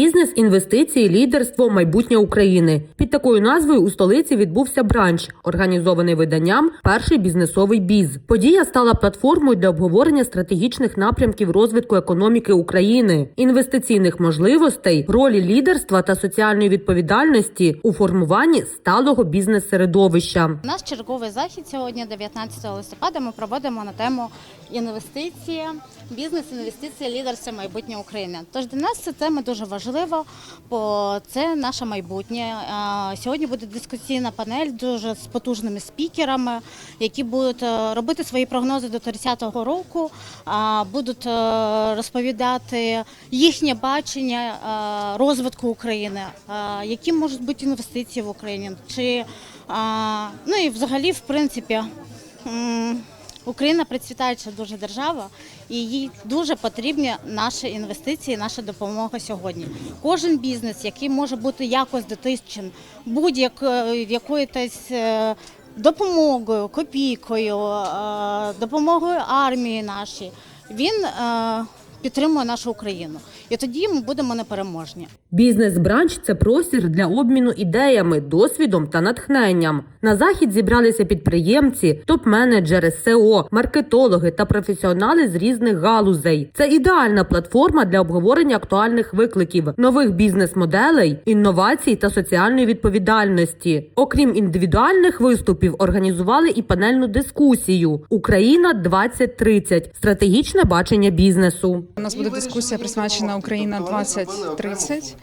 Бізнес, інвестиції, лідерство, майбутнє України. Під такою назвою у столиці відбувся бранч, організований виданням Перший бізнесовий біз. Подія стала платформою для обговорення стратегічних напрямків розвитку економіки України, інвестиційних можливостей, ролі лідерства та соціальної відповідальності у формуванні сталого бізнес-середовища. У нас черговий захід сьогодні, 19 листопада. Ми проводимо на тему інвестиції, бізнес, інвестиції, лідерство, майбутнє України. Тож для нас ця тема дуже важлива, бо це наше майбутнє. Сьогодні буде дискусійна панель дуже з потужними спікерами, які будуть е, робити свої прогнози до 30-го року, будуть е, розповідати їхнє бачення е, розвитку України, е, які можуть бути інвестиції в Україні. Чи ну і взагалі, в принципі, Україна процвітаюча дуже держава, і їй дуже потрібні наші інвестиції, наша допомога сьогодні. Кожен бізнес, який може бути якось дотичен будь-якоюсь е, допомогою, копійкою, е, допомогою армії нашій, він е, підтримує нашу Україну. І тоді ми будемо непереможні. Бізнес-бранч це простір для обміну ідеями, досвідом та натхненням. На захід зібралися підприємці, топ-менеджери, СЕО, маркетологи та професіонали з різних галузей. Це ідеальна платформа для обговорення актуальних викликів, нових бізнес-моделей, інновацій та соціальної відповідальності. Окрім індивідуальних виступів, організували і панельну дискусію Україна 2030 стратегічне бачення бізнесу. У нас буде дискусія присвячена Україна 2030.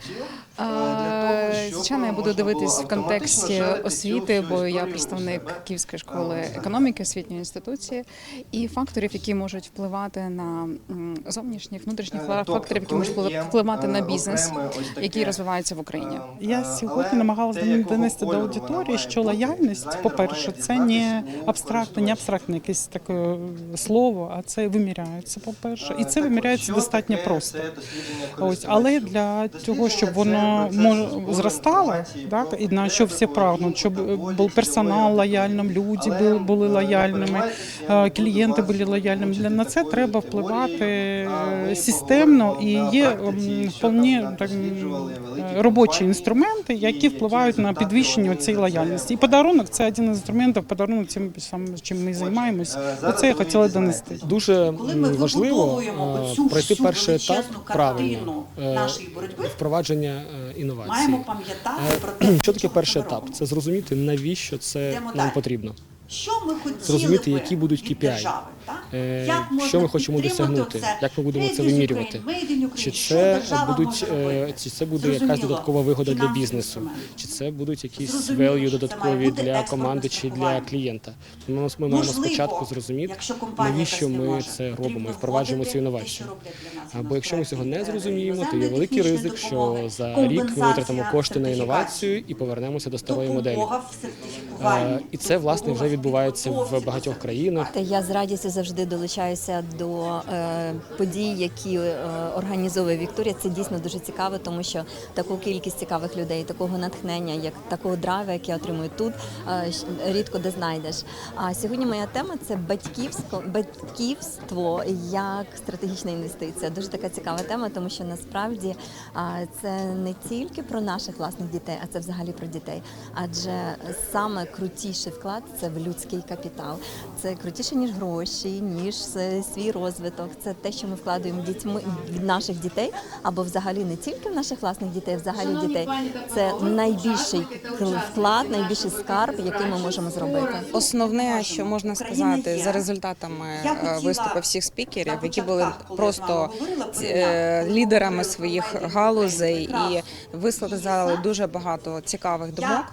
Е, Звичайно, я буду дивитись в контексті освіти, бо я представник Київської школи економіки, освітньої інституції, і факторів, які можуть впливати на зовнішніх, внутрішніх факторів, які можуть впливати- впливати на бізнес, який розвивається в Україні. Я сьогодні намагалася донести до аудиторії, що лояльність, по-перше, це не абстрактне, не абстрактне якесь таке слово, а це виміряється, по-перше, і це виміряється достатньо просто. Ось, але для того, щоб воно мож, зростало, так, і на що всі прагнуть, щоб був персонал лояльним, люди були, були лояльними, е, клієнти були лояльними. Для на це треба впливати е, системно і є м, вполне так, е, робочі інструменти, які впливають на підвищення цієї лояльності. І подарунок це один із інструментів. Подарунок цим саме чим ми займаємось. Оце я хотіла донести. Дуже ми важливо е, пройти перший етап правильно е, нашої боротьби, впровадження е, інновацій. маємо пам'ятати Е, про те, Що таке перший етап? Це зрозуміти, навіщо це нам потрібно. Що ми хотіли Зрозуміти, які будуть від KPI, держави? Е, Як що ми хочемо досягнути, оце? як ми будемо це вимірювати. Чи це будуть е, чи це буде якась додаткова вигода для бізнесу, чи це будуть якісь value додаткові для команди чи для клієнта. Тому ми маємо спочатку зрозуміти, навіщо ми це робимо і впроваджуємо цю інновацію. Або якщо ми цього не зрозуміємо, то є великий ризик, що за рік ми витратимо кошти на інновацію і повернемося до старої моделі. Е, І це власне вже відбувається в багатьох країнах. Я з радістю завжди долучаюся до е, подій, які е, організовує Вікторія. Це дійсно дуже цікаво, тому що таку кількість цікавих людей, такого натхнення, як такого драйва, як я отримую тут, е, рідко де знайдеш. А сьогодні моя тема це батьківсько батьківство як стратегічна інвестиція. Дуже така цікава тема, тому що насправді це не тільки про наших власних дітей, а це взагалі про дітей. Адже саме крутіший вклад це в людський капітал. Це крутіше ніж гроші, ніж е, свій розвиток. Це те, що ми вкладаємо дітьми в наших дітей, або взагалі не тільки в наших власних дітей, а взагалі в дітей. Це найбільший вклад, найбільший скарб, який ми можемо зробити. Основне, що можна сказати за результатами е, виступу всіх спікерів, які були просто е, лідерами своїх галузей і висловили дуже багато цікавих думок.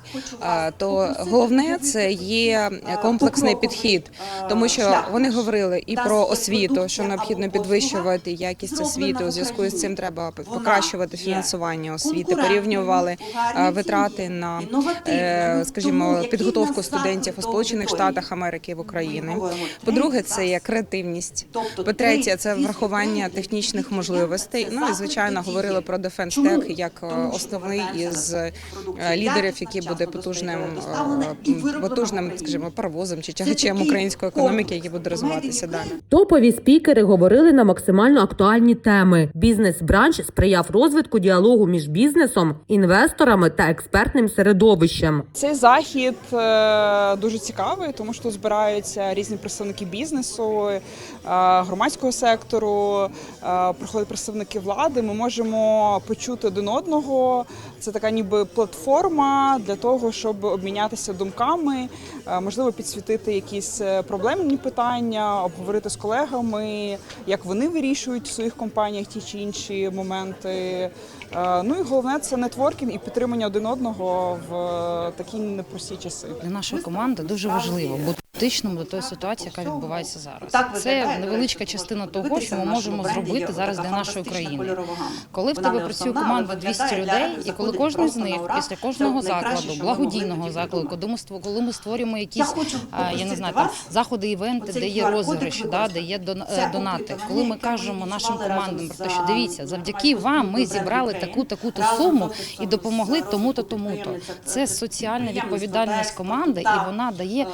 То головне це є комплексний підхід, тому що вони говорили і про освіту, що необхідно підвищувати якість освіти. У зв'язку з цим треба покращувати фінансування освіти, порівнювали е, витрати на е, скажімо підготовку студентів у Сполучених Штатах Америки в Україні. По-друге, це є креативність. По-третє, це врахування технічних можливостей. Ну і звичайно говорили про Defense Tech як е, основний із е, лідерів, який буде потужним е, потужним, скажімо, паровозом чи тягачем української економіки, який буде розвиватися далі. Топові спікери говорили на максимально актуальні теми. Бізнес-бранч сприяв розвитку діалогу між бізнесом, інвесторами та експертним середовищем. Цей захід е, дуже цікавий, тому що тут збираються різні представники бізнесу, е, громадського сектору, е, приходять представники влади. Ми можемо почути один одного. Це така ніби платформа для того, щоб обмінятися думками, е, можливо, підсвітити якісь е, проблемні питання, обговорити з колегами, як вони вирішують в своїх компаніях ті чи інші моменти. Е, Ну і головне це нетворкінг і підтримання один одного в такі непрості часи. Для нашої команди дуже важливо бути дотичним до тої ситуації, яка відбувається зараз. Це невеличка частина того, що ми можемо зробити зараз для нашої країни. Коли в тебе працює команда але 200 людей, і коли кожен з них після кожного закладу, благодійного закладу, коли ми коли ми створюємо якісь я не знаю там заходи, івенти, де є розіграші, да, де є донати. Коли ми кажемо нашим командам про те, що дивіться, завдяки вам ми зібрали таку таку то суму і допомогли тому-то, тому-то. Це соціальна відповідальність команди, і вона дає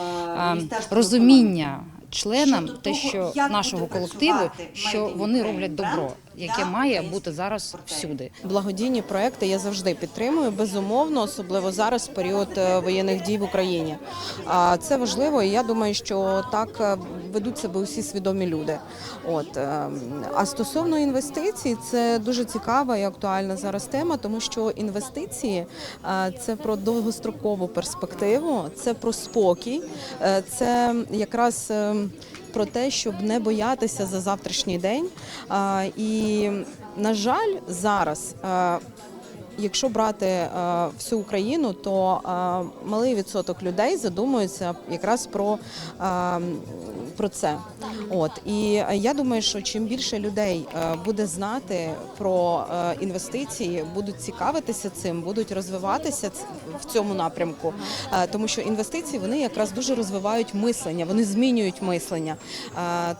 розуміння членам те, що нашого колективу, що вони роблять добро, яке має бути зараз всюди. Благодійні проекти я завжди підтримую, безумовно, особливо зараз, в період е, воєнних дій в Україні. А це важливо, і я думаю, що так е, ведуть себе усі свідомі люди. От е, а стосовно інвестицій, це дуже цікава і актуальна зараз тема, тому що інвестиції це про довгострокову перспективу, це про спокій, це якраз. Про те, щоб не боятися за завтрашній день. І, на жаль, зараз, якщо брати е, всю Україну, то е, малий відсоток людей задумуються якраз про, е, про це. От і я думаю, що чим більше людей буде знати про інвестиції, будуть цікавитися цим, будуть розвиватися в цьому напрямку, тому що інвестиції вони якраз дуже розвивають мислення, вони змінюють мислення.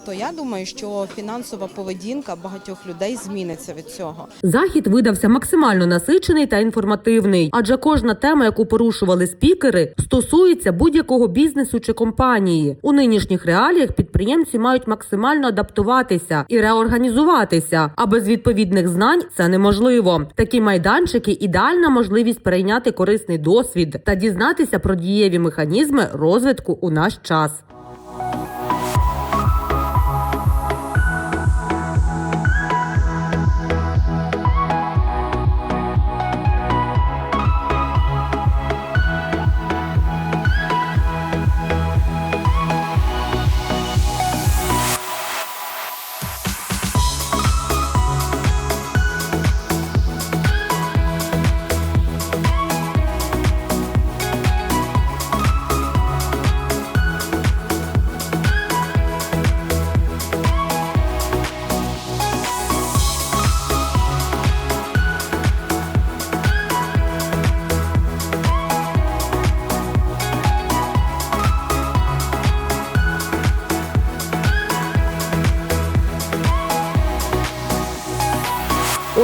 То я думаю, що фінансова поведінка багатьох людей зміниться від цього. Захід видався максимально насичений та інформативний, адже кожна тема, яку порушували спікери, стосується будь-якого бізнесу чи компанії. У нинішніх реаліях підприємці мають максимально адаптуватися і реорганізуватися. А без відповідних знань це неможливо. Такі майданчики ідеальна можливість перейняти корисний досвід та дізнатися про дієві механізми розвитку у наш час.